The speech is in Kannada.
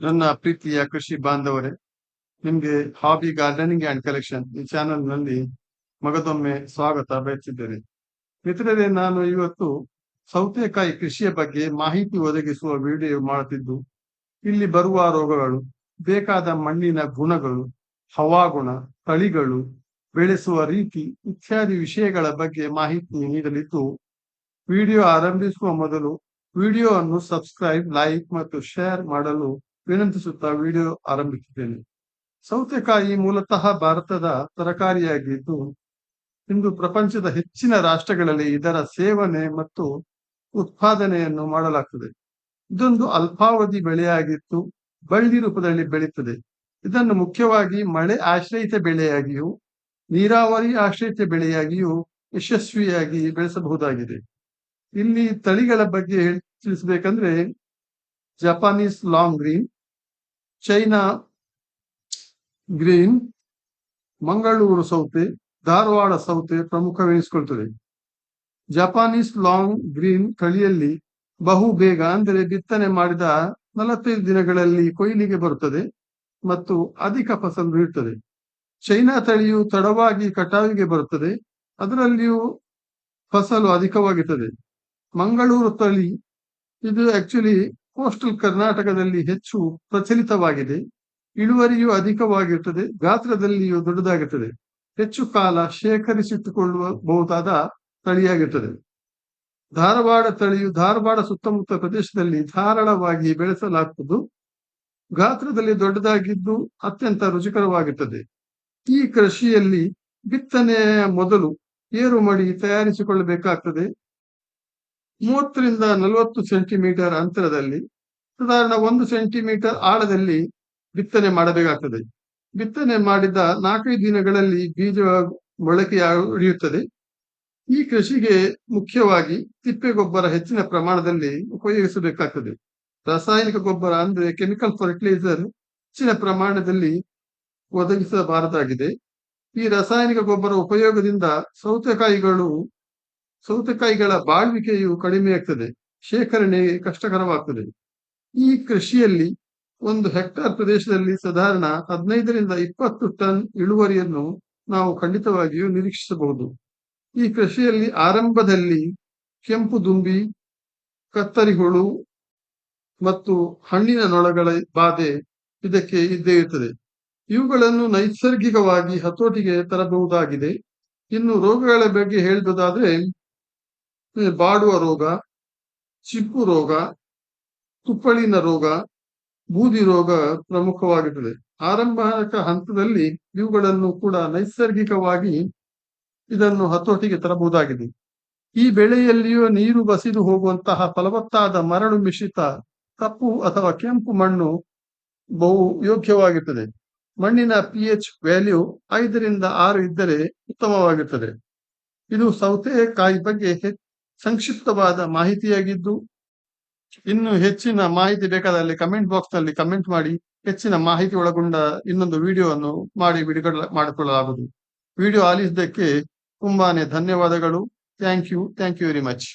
ನನ್ನ ಪ್ರೀತಿಯ ಕೃಷಿ ಬಾಂಧವರೇ, ನಿಮ್ಗೆ ಹಾಬಿ ಗಾರ್ಡನಿಂಗ್ ಅಂಡ್ ಕಲೆಕ್ಷನ್ ಈ ಚಾನೆಲ್ನಲ್ಲಿ ಮಗದೊಮ್ಮೆ ಸ್ವಾಗತ ಬಯಸಿದ್ದೇನೆ. ಮಿತ್ರರೇ, ನಾನು ಇವತ್ತು ಸೌತೆಕಾಯಿ ಕೃಷಿಯ ಬಗ್ಗೆ ಮಾಹಿತಿ ಒದಗಿಸುವ ವಿಡಿಯೋ ಮಾಡುತ್ತಿದ್ದು, ಇಲ್ಲಿ ಬರುವ ರೋಗಗಳು, ಬೇಕಾದ ಮಣ್ಣಿನ ಗುಣಗಳು, ಹವಾಗುಣ, ತಳಿಗಳು, ಬೆಳೆಸುವ ರೀತಿ ಇತ್ಯಾದಿ ವಿಷಯಗಳ ಬಗ್ಗೆ ಮಾಹಿತಿ ನೀಡಲಿದ್ದು ವಿಡಿಯೋ ಆರಂಭಿಸುವ ಮೊದಲು ವಿಡಿಯೋ ಅನ್ನು ಸಬ್ಸ್ಕ್ರೈಬ್ ಲೈಕ್ ಮತ್ತು ಶೇರ್ ಮಾಡಲು ವಿನಂತಿಸುತ್ತಾ ವಿಡಿಯೋ ಆರಂಭಿಸಿದ್ದೇನೆ. ಸೌತೆಕಾಯಿ ಮೂಲತಃ ಭಾರತದ ತರಕಾರಿಯಾಗಿದ್ದು, ಇಂದು ಪ್ರಪಂಚದ ಹೆಚ್ಚಿನ ರಾಷ್ಟ್ರಗಳಲ್ಲಿ ಇದರ ಸೇವನೆ ಮತ್ತು ಉತ್ಪಾದನೆಯನ್ನು ಮಾಡಲಾಗ್ತದೆ. ಇದೊಂದು ಅಲ್ಪಾವಧಿ ಬೆಳೆಯಾಗಿದ್ದು, ಬಳ್ಳಿ ರೂಪದಲ್ಲಿ ಬೆಳೀತದೆ. ಇದನ್ನು ಮುಖ್ಯವಾಗಿ ಮಳೆ ಆಶ್ರಯಿತ ಬೆಳೆಯಾಗಿಯೂ, ನೀರಾವರಿ ಆಶ್ರಯಿತ ಬೆಳೆಯಾಗಿಯೂ ಯಶಸ್ವಿಯಾಗಿ ಬೆಳೆಸಬಹುದಾಗಿದೆ. ಇಲ್ಲಿ ತಳಿಗಳ ಬಗ್ಗೆ ತಿಳಿಸಬೇಕಂದ್ರೆ Japanese long green China green, Mangaluru ಸೌತೆ, ಧಾರವಾಡ ಸೌತೆ ಪ್ರಮುಖವೆನಿಸಿಕೊಳ್ತದೆ. ಜಪಾನೀಸ್ ಲಾಂಗ್ ಗ್ರೀನ್ ತಳಿಯಲ್ಲಿ ಬಹು ಬೇಗ ಅಂದರೆ ಬಿತ್ತನೆ ಮಾಡಿದ ನಲವತ್ತೈದು ದಿನಗಳಲ್ಲಿ ಕೊಯ್ಲಿಗೆ ಬರುತ್ತದೆ ಮತ್ತು ಅಧಿಕ ಫಸಲು ನೀಡುತ್ತದೆ. ಚೈನಾ ತಳಿಯು ತಡವಾಗಿ ಕಟಾವಿಗೆ ಬರುತ್ತದೆ, ಅದರಲ್ಲಿಯೂ ಫಸಲು ಅಧಿಕವಾಗುತ್ತದೆ ಮಂಗಳೂರು ತಳಿ, ಇದು ಆಕ್ಚುಲಿ ಕೋಸ್ಟಲ್ ಕರ್ನಾಟಕದಲ್ಲಿ ಹೆಚ್ಚು ಪ್ರಚಲಿತವಾಗಿದೆ. ಇಳುವರಿಯು ಅಧಿಕವಾಗಿರುತ್ತದೆ. ಗಾತ್ರದಲ್ಲಿಯೂ ದೊಡ್ಡದಾಗಿರ್ತದೆ ಹೆಚ್ಚು ಕಾಲ ಶೇಖರಿಸಿಟ್ಟುಕೊಳ್ಳುವ ಬಹುದಾದ ಧಾರವಾಡ ತಳಿಯು ಧಾರವಾಡ ಸುತ್ತಮುತ್ತ ಪ್ರದೇಶದಲ್ಲಿ ಧಾರಾಳವಾಗಿ ಬೆಳೆಸಲಾಗುವುದು. ಗಾತ್ರದಲ್ಲಿ ದೊಡ್ಡದಾಗಿದ್ದು ಅತ್ಯಂತ ರುಚಿಕರವಾಗಿರ್ತದೆ ಈ ಕೃಷಿಯಲ್ಲಿ ಬಿತ್ತನೆಯ ಮೊದಲು ಏರು ಮಡಿ ತಯಾರಿಸಿಕೊಳ್ಳಬೇಕಾಗ್ತದೆ. ಮೂವತ್ತರಿಂದ ನಲವತ್ತು ಸೆಂಟಿಮೀಟರ್ ಅಂತರದಲ್ಲಿ, ಸಾಧಾರಣ ಒಂದು ಸೆಂಟಿಮೀಟರ್ ಆಳದಲ್ಲಿ ಬಿತ್ತನೆ ಮಾಡಬೇಕಾಗ್ತದೆ. ಬಿತ್ತನೆ ಮಾಡಿದ ನಾಲ್ಕೈದು ದಿನಗಳಲ್ಲಿ ಬೀಜ ಮೊಳಕೆ ಹಿಡಿಯುತ್ತದೆ ಈ ಕೃಷಿಗೆ ಮುಖ್ಯವಾಗಿ ತಿಪ್ಪೆ ಗೊಬ್ಬರ ಹೆಚ್ಚಿನ ಪ್ರಮಾಣದಲ್ಲಿ ಉಪಯೋಗಿಸಬೇಕಾಗ್ತದೆ. ರಾಸಾಯನಿಕ ಗೊಬ್ಬರ ಅಂದ್ರೆ ಕೆಮಿಕಲ್ ಫರ್ಟಿಲೈಸರ್ ಹೆಚ್ಚಿನ ಪ್ರಮಾಣದಲ್ಲಿ ಒದಗಿಸಬಾರದಾಗಿದೆ. ಈ ರಾಸಾಯನಿಕ ಗೊಬ್ಬರ ಉಪಯೋಗದಿಂದ ಸೌತೆಕಾಯಿಗಳು ಸೌತೆಕಾಯಿಗಳ ಬಾಳ್ವಿಕೆಯು ಕಡಿಮೆಯಾಗ್ತದೆ ಶೇಖರಣೆ ಕಷ್ಟಕರವಾಗ್ತದೆ. ಈ ಕೃಷಿಯಲ್ಲಿ ಒಂದು ಹೆಕ್ಟಾರ್ ಪ್ರದೇಶದಲ್ಲಿ ಸಾಧಾರಣ ಹದಿನೈದರಿಂದ ಇಪ್ಪತ್ತು ಟನ್ ಇಳುವರಿಯನ್ನು ನಾವು ಖಂಡಿತವಾಗಿಯೂ ನಿರೀಕ್ಷಿಸಬಹುದು. ಈ ಕೃಷಿಯಲ್ಲಿ ಆರಂಭದಲ್ಲಿ ಕೆಂಪು ದುಂಬಿ, ಕತ್ತರಿಹುಳು ಮತ್ತು ಹಣ್ಣಿನ ನೊಳಗಳ ಬಾಧೆ ಇದಕ್ಕೆ ಇದ್ದೇ ಇರುತ್ತದೆ ಇವುಗಳನ್ನು ನೈಸರ್ಗಿಕವಾಗಿ ಹತೋಟಿಗೆ ತರಬಹುದಾಗಿದೆ. ಇನ್ನು ರೋಗಗಳ ಬಗ್ಗೆ ಹೇಳುವುದಾದ್ರೆ ಬಾಡುವ ರೋಗ, ಚಿಪ್ಪು ರೋಗ, ತುಪ್ಪಳಿನ ರೋಗ, ಬೂದಿ ರೋಗ ಪ್ರಮುಖವಾಗಿರುತ್ತದೆ ಆರಂಭಿಕ ಹಂತದಲ್ಲಿ ಇವುಗಳನ್ನು ಕೂಡ ನೈಸರ್ಗಿಕವಾಗಿ ಇದನ್ನು ಹತೋಟಿಗೆ ತರಬಹುದಾಗಿದೆ. ಈ ಬೆಳೆಯಲ್ಲಿಯೂ ನೀರು ಬಸಿದು ಹೋಗುವಂತಹ ಫಲವತ್ತಾದ ಮರಳು ಮಿಶ್ರಿತ ಕಪ್ಪು ಅಥವಾ ಕೆಂಪು ಮಣ್ಣು ಬಹು ಯೋಗ್ಯವಾಗಿರ್ತದೆ. ಮಣ್ಣಿನ ಪಿ ಎಚ್ ವ್ಯಾಲ್ಯೂ ಐದರಿಂದ ಆರು ಇದ್ದರೆ ಉತ್ತಮವಾಗಿರ್ತದೆ. ಇದು ಸೌತೆಕಾಯಿ ಬಗ್ಗೆ ಸಂಕ್ಷಿಪ್ತವಾದ ಮಾಹಿತಿಯಾಗಿದ್ದು, ಇನ್ನು ಹೆಚ್ಚಿನ ಮಾಹಿತಿ ಬೇಕಾದಲ್ಲಿ ಕಮೆಂಟ್ ಬಾಕ್ಸ್ನಲ್ಲಿ ಕಮೆಂಟ್ ಮಾಡಿ, ಹೆಚ್ಚಿನ ಮಾಹಿತಿ ಒಳಗೊಂಡ ಇನ್ನೊಂದು ವಿಡಿಯೋವನ್ನು ಮಾಡಿ ಬಿಡುಗಡೆ ಮಾಡಿಕೊಳ್ಳಲಾಗುವುದು. ವಿಡಿಯೋ ಆಲಿಸಿದ್ದಕ್ಕೆ ತುಂಬಾನೇ ಧನ್ಯವಾದಗಳು. Thank you thank you very much